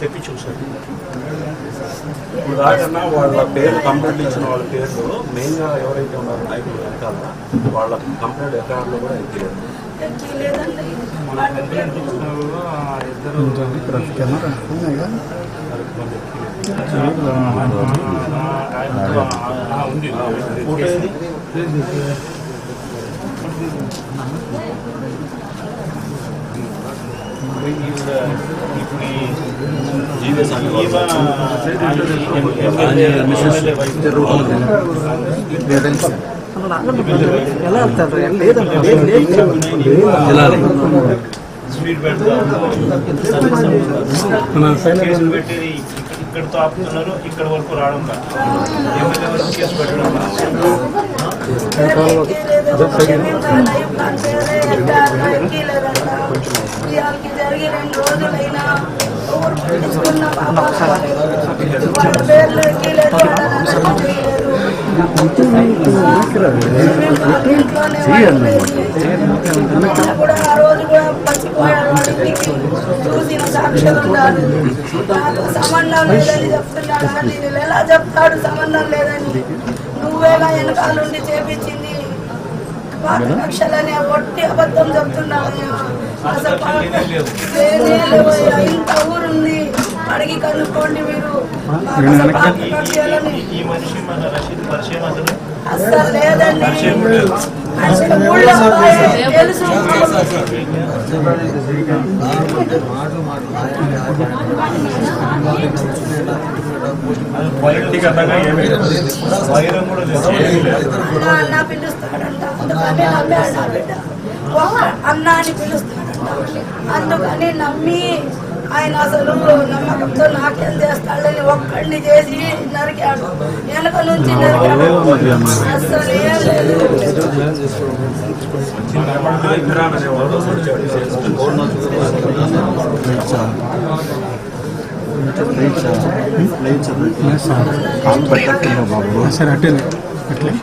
తెప్పించి ఒకసారి ఇప్పుడు దాకన్నా వాళ్ళ పేరు కంప్లైంట్ ఇచ్చిన వాళ్ళ పేర్లు మెయిన్గా ఎవరైతే ఉన్నారో నాయకులు వెనకాల వాళ్ళ కంప్లైంట్ ఎఫ్ఐఆర్లో కూడా ఎక్కిలేదు ఇద్దరు ఉంది ఫోటో ఏది? ఇప్పుడు ఈ జీవీఎస్ అంటే వాళ్ళు. ఎలా వెళ్తారు లేదండి లేదు లేదు స్పీడ్ పెడతారు కేసులు పెట్టేది ఇక్కడితో ఆపుతున్నారు ఇక్కడ వరకు రావడం కాదు ఎమ్మెల్యే వరకు కేసు పెట్టడం కాదు జరిగి రెండు రోజులైనా ఎవరు పట్టించుకున్న వాళ్ళ పేర్లు ఎక్కిలేదు కూడా ఆ రోజు కూడా పచ్చిపోయాడు చూసిన సంబంధం లేదని చెప్తున్నాడు నేను ఎలా చెప్తాడు సంబంధం లేదని నువ్వేగా వెనకాలండి చేపించింది. పాత కక్షలనే ఒట్టి అబద్ధం అసలు లేనే లేవయ్యా, ఇంత ఊరుంది. అడిగి కనుక్కోండి మీరు. అసలు లేదండి. తెలుసు? అన్న పిలుస్తాడంట అందుకని నమ్మాడు నా బిడ్డ. అన్న అని అందుకని నమ్మి ఆయన అసలు నమ్మకంతో నాకేం చేస్తాడని ఒక్కడిని చేసి నరికాడు. వెనక నుంచి నరికాడు. అసలు ఏం లేదు. సరే అట్టే చెప్పలేదు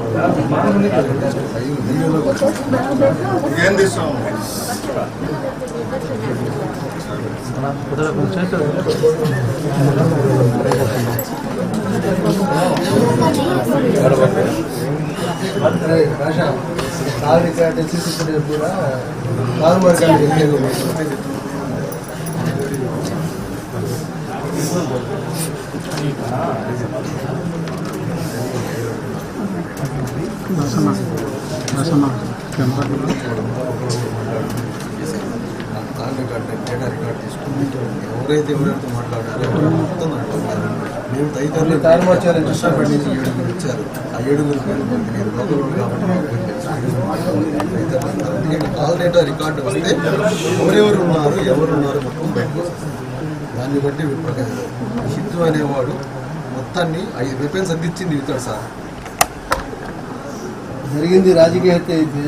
వెళ్ళిపో కాల్ రికార్డ్ సీసీ ఫుటేజ్ కూడా కాల్ మార్కాలు వెళ్ళేది దర్శన దర్శన కెమెరా డేటా రికార్డ్ తీసుకుని ఎవరైతే ఎవరైతే మాట్లాడారో మొత్తం అంటున్నారు మేము తదితరులు ఏడుగురు ఇచ్చారు ఆ ఏడుగురు పేరు నేను లోకల్ కాబట్టి కాల్ డేటా రికార్డు వస్తే ఎవరెవరు ఉన్నారు ఎవరు ఉన్నారు మొత్తం బయటకు దాన్ని బట్టి విప్రక హిందూ అనేవాడు మొత్తాన్ని ఐదు వెపన్స్ అందించింది ఇస్తాడు సార్. జరిగింది రాజకీయ హత్య అయితే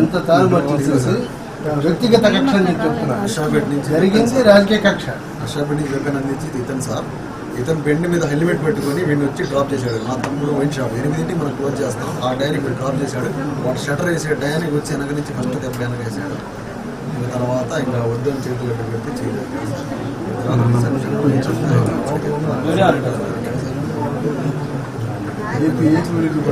ఎంత తారుమారు చేసేసి వ్యక్తిగత కక్ష అని జరిగింది రాజకీయ కక్ష. కృష్ణాపేట నుంచి వెపన్ అందించి ఇతను సార్. ఇతను బెండ్ మీద హెల్మెట్ పెట్టుకొని వీడిని వచ్చి డ్రాప్ చేశాడు. మా తమ్ముడు వైన్ షాప్ ఎనిమిదింటికి మనం క్లోజ్ చేస్తాం. ఆ వీడు డ్రాప్ చేశాడు. వాడు షటర్ వేసే డయానికి వచ్చి వెనక నుంచి ఫస్ట్ దెబ్బ వెనక వేసాడు ఇంకా తర్వాత ఇంకా వద్దని చేతులు పెట్టి చేయలేదు. ఏపీ వీడియో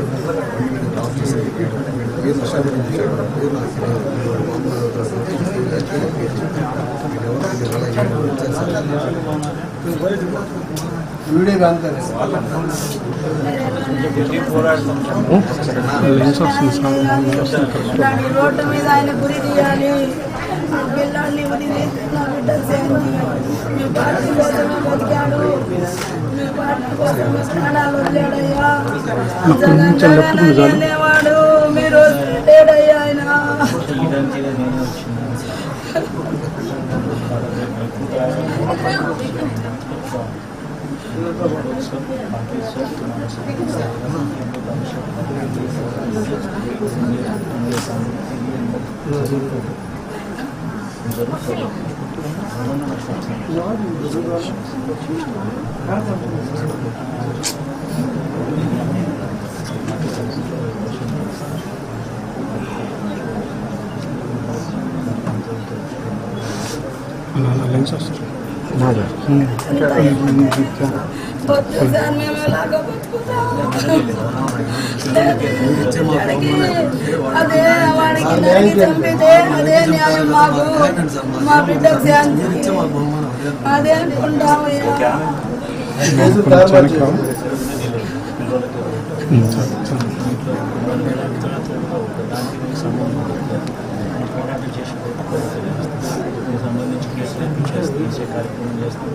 రోడ్డు మీద ఆయన గురి తీయాలి. ఆ పిల్లాడిని గురి తీస్తే నా బిడ్డ సేమ్ మీ పార్టీ కోసమే బతికాడు మీ పార్టీ కోసమే ప్రాణాలు వదిలేడయ్యా జగన్ జగన్ అని అనేవాడు మీరు లేడయ్యా ఆయన లెన్స్ వస్తుంది వద్దు సార్ మేము ఎలాగో బతుకుతాం అదే వాడికి చంపితే అదే న్యాయం మాకు మా బిడ్డకు శాంతి అదే అనుకుంటాము సంబంధించి కేసులు కార్యక్రమం చేస్తాం